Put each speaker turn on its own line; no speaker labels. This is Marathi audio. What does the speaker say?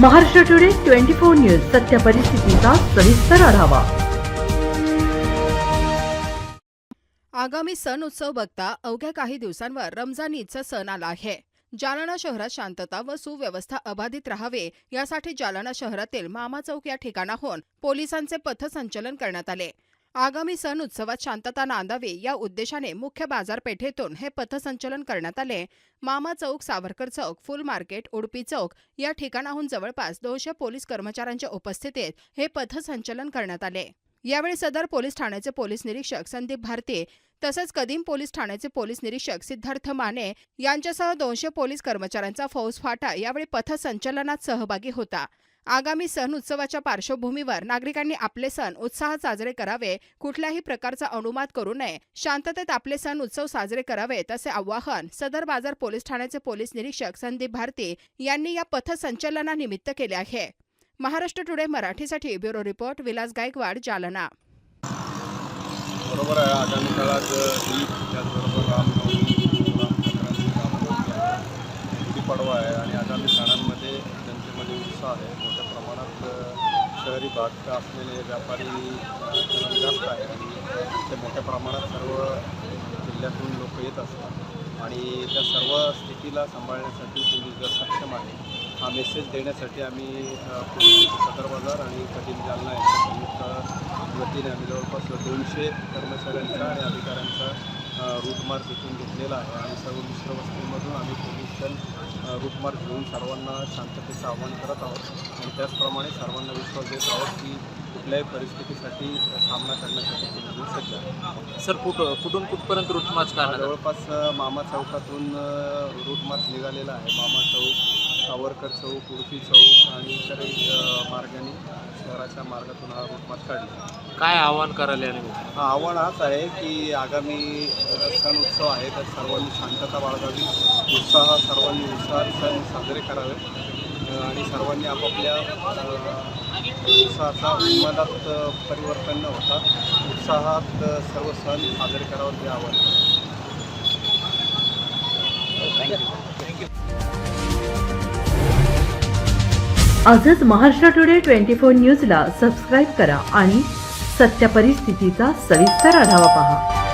Maharashtra today twenty four news सत्य परिस्थितीचा सविस्तर आढावा.
आगामी सण उत्सव बघता अवघ्या काही दिवसांवर रमजान ईदचा सण आला आहे. जालना शहरात शांतता व सुव्यवस्था अबाधित राहावे यासाठी जालना शहरातील मामा चौक या ठिकाणाहून पोलिसांचे पथसंचलन करण्यात आले. आगामी सण उत्सवात शांतता नांदावी या उद्देशाने मुख्य बाजारपेठेतून हे पथसंचलन करण्यात आले. मामा चौक सावरकर चौक फुल मार्केट उडपी चौक या ठिकाणाहून जवळपास दोनशे पोलीस कर्मचाऱ्यांच्या उपस्थितीत हे पथसंचलन करण्यात आले. यावेळी सदर पोलीस ठाण्याचे पोलीस निरीक्षक संदीप भारती तसंच कदीम पोलीस ठाण्याचे पोलीस निरीक्षक सिद्धार्थ माने यांच्यासह दोनशे पोलीस कर्मचाऱ्यांचा फौज फाटा यावेळी पथसंचलनात सहभागी होता. आगामी सण उत्सवाच्या पार्श्वभूमीवर नागरिकांनी आपले सण उत्साहात साजरे करावे कुठल्याही प्रकारचा अनुमात करू नये शांततेत आपले सण उत्सव साजरे करावेत असे आवाहन सदर बाजार पोलीस ठाण्याचे पोलीस निरीक्षक संदीप भारती यांनी या पथसंचलनानिमित्त केले आहे महाराष्ट्र टुडे मराठीसाठी ब्युरो रिपोर्ट विलास गायकवाड जालना
बरोबर आहे आगामी काळात ईद त्याचबरोबर रामनवमी संक्रांती रामनवमी आहे गुढीपाडवा आहे आणि आगामी सणांमध्ये जनतेमध्ये उत्साह आहे. मोठ्या प्रमाणात शहरी भाग असलेले व्यापारी जास्त आहे आणि ते मोठ्या प्रमाणात सर्व जिल्ह्यातून लोक येत असतात. आणि त्या सर्व स्थितीला सांभाळण्यासाठी पोलीस जर सक्षम आहे हा मेसेज देण्यासाठी आम्ही सदर बाजार आणि कठीण जालना यांच्या संयुक्त वतीने आम्ही जवळपास दोनशे कर्मचाऱ्यांचा आणि अधिकाऱ्यांचा अ, रूट मार्च इथून घेतलेला आहे आणि सर्व मिश्र वस्तीमधून आम्ही पोलीस दल अ, रूट मार्च घेऊन सर्वांना शांततेचं आवाहन करत आहोत आणि त्याचप्रमाणे सर्वांना विश्वास देत आहोत की कुठल्याही परिस्थितीसाठी सामना करण्यासाठी दल सज्ज आहे
सर कुठ कुठून कुठपर्यंत रूट मार्च करण्यात आला?
जवळपास मामा चौकातून अ, रूट मार्च निघालेला आहे मामा चौक सावरकर चौक उडपी चौक आणि इतरही मार्गाने शहराच्या मार्गातून हा रूट मार्च काढला
काय आवाहन करायला?
हा आव्हान हाच आहे की आगामी सण उत्सव आहे तर सर्वांनी शांतता बाळगावी. उत्साह सर्वांनी उत्साहात सण साजरे करावे. आणि सर्वांनी आपापल्या उत्साहाचा उन्मादात अ, परिवर्तन न होता उत्साहात सर्व सण साजरे करावे हे आव्हान आहे.
आजच महाराष्ट्र टुडे ट्वेंटी फोर न्यूजला सबस्क्राईब करा आणि सत्य परिस्थितीचा सविस्तर आढावा पहा.